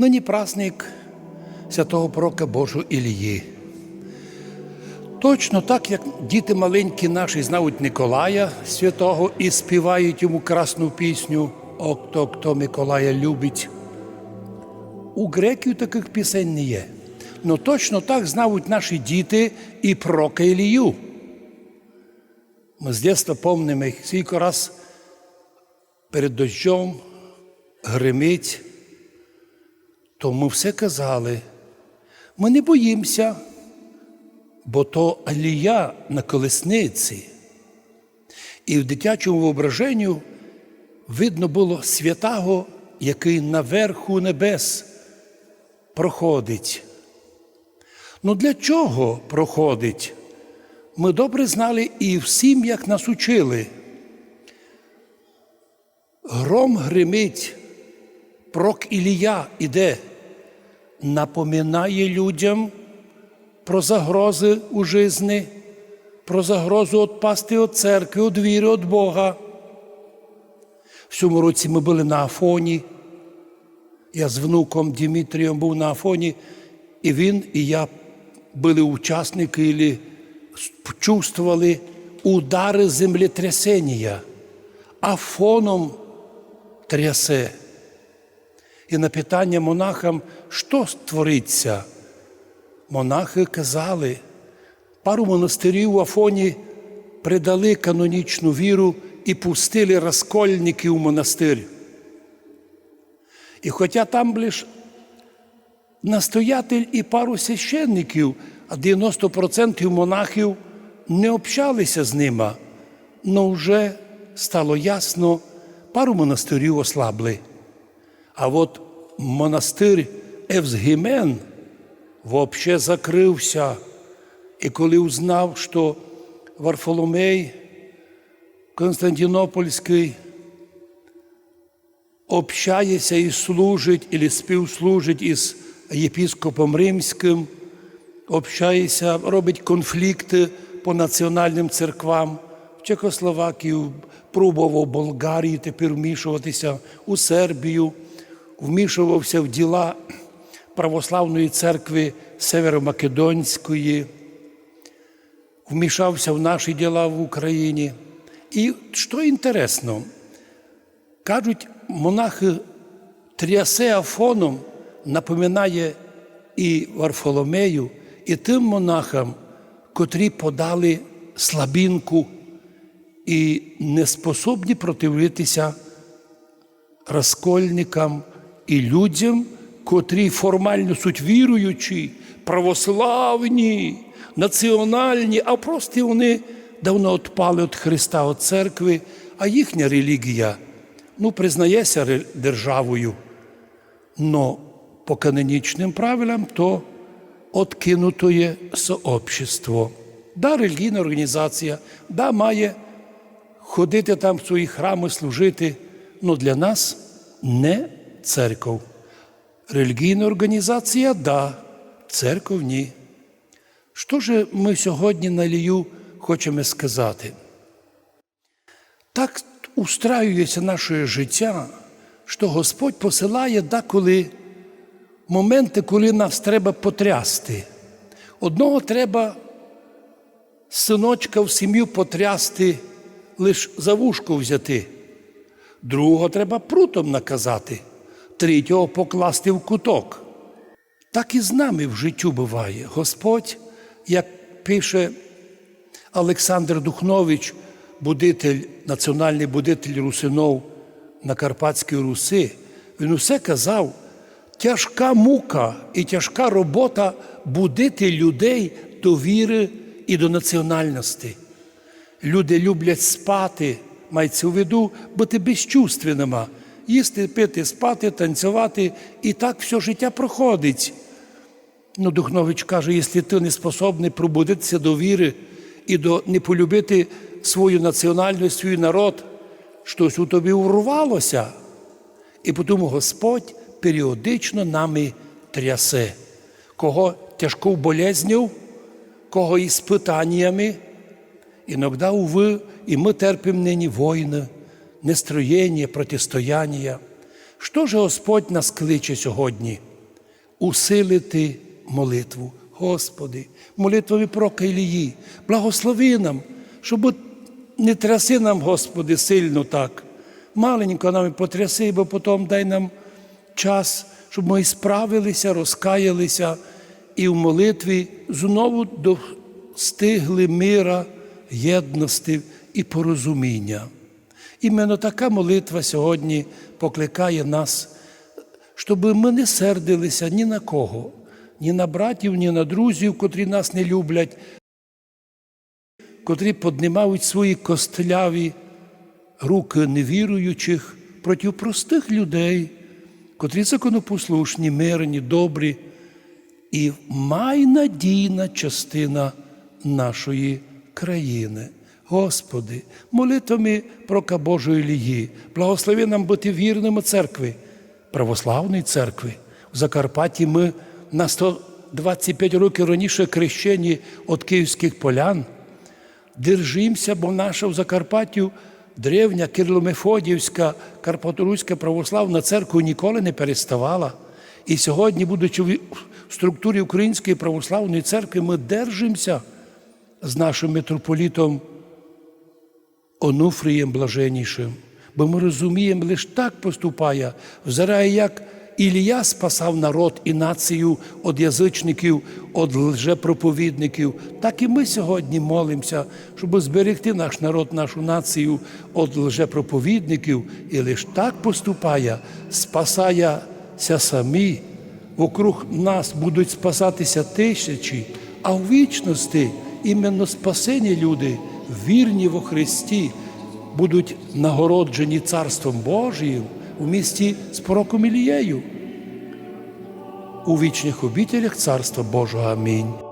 Нині праздник святого пророка Божого Ілії. Точно так, як діти маленькі наші знають Николая святого і співають йому красну пісню «О, хто, хто Миколая любить. У греків таких пісень не є. Но точно так знають наші діти і пророка Ілію. Ми з дитинства пам'ятаємо, скільки раз перед дощом гримить, то ми все казали. Ми не боїмося, бо то алія на колесниці. І в дитячому воображенню видно було святого, який наверху небес проходить. Ну для чого проходить? Ми добре знали і всім, як нас учили. Гром гримить, прок Ілія іде, напоминає людям про загрози у житті, про загрозу відпасти від церкви, від віри, від Бога. В цьому році ми були на Афоні. Я з внуком Дмитрієм був на Афоні, і він, і я були учасники, і чувствували удари землетрясення, Афоном трясе. І на питання монахам, що твориться, монахи казали, пару монастирів у Афоні придали канонічну віру і пустили розкольники у монастир. І хоча там лише настоятель і пару священників, а 90% монахів не общалися з ними, але вже стало ясно, пару монастирів ослабли. А от монастир Евсгімен взагалі закрився. І коли узнав, що Варфоломей Константинопольський общається і служить, і співслужить із єпіскопом Римським, общається, робить конфлікти по національним церквам. В Чехословакію пробував Болгарії тепер вмішуватися у Сербію, вмішувався в діла православної церкви Северомакедонської, вмішався в наші діла в Україні. І що інтересно, кажуть, монахи трясе Афоном напоминає і Варфоломею, і тим монахам, котрі подали слабінку і не способні противитися розкольникам і людям, котрі формально суть віруючі, православні, національні, а просто вони давно відпали від Христа, від церкви, а їхня релігія ну, признається державою. Но по канонічним правилам то откинутое сообщество. Да, релігійна організація, да, має ходити там в свої храми, служити, але для нас не церков. Релігійна організація да, церков ні. Що ж ми сьогодні на лію хочемо сказати? Так устраюється наше життя, що Господь посилає деколи моменти, коли нас треба потрясти. Одного треба синочка в сім'ю потрясти, лише за вушку взяти, другого треба прутом наказати, третього покласти в куток. Так і з нами в життю буває. Господь, як пише Олександр Духнович, будитель, національний будитель Русинов на Карпатській Руси, він усе казав, тяжка мука і тяжка робота будити людей до віри і до національності. Люди люблять спати, мається у виду бути безчувственними, їсти, пити, спати, танцювати, і так все життя проходить. Ну, Духнович каже, якщо ти не способний пробудитися до віри і до не полюбити свою національність, свій народ, щось у тобі урвалося. І тому Господь періодично нами трясе, кого тяжкою болезнью, кого іспитаннями. Іноді, уви, і ми терпимо нині війни, нестроєння, протистояння. Що ж Господь нас кличе сьогодні? усилити молитву. Господи, молитвами про Кайлії, благослови нам, щоб не тряси нам, Господи, сильно так. Маленько нам потряси, бо потім дай нам час, щоб ми справилися, розкаялися і в молитві знову достигли мира, єдності і порозуміння. Іменно така молитва сьогодні покликає нас, щоб ми не сердилися ні на кого, ні на братів, ні на друзів, котрі нас не люблять, котрі піднімають свої костляві руки невіруючих проти простих людей, котрі законопослушні, мирні, добрі і майнадійна частина нашої країни. Господи, молитвами про Божої лії, благослови нам бути вірними церкви, православної церкви. В Закарпатті ми на 125 років раніше хрещені від київських полян. Держимося, бо наша в Закарпаттю древня Кирло-Мефодіївська Карпаторуська православна церква ніколи не переставала. І сьогодні, будучи в структурі Української православної церкви, ми держимося з нашим митрополітом Онуфрієм Блаженнішим. Бо ми розуміємо, лише так поступає, взирає, як Ілія спасав народ і націю від язичників, від лжепроповідників, так і ми сьогодні молимося, щоб зберегти наш народ, нашу націю від лжепроповідників, і лише так поступає, спасаяся самі. Вокруг нас будуть спасатися тисячі, а в вічності іменно спасені люди, вірні во Христі, будуть нагороджені Царством Божіїм у місті з пороком Ілією. У вічних обітелях Царства Божого. Амінь.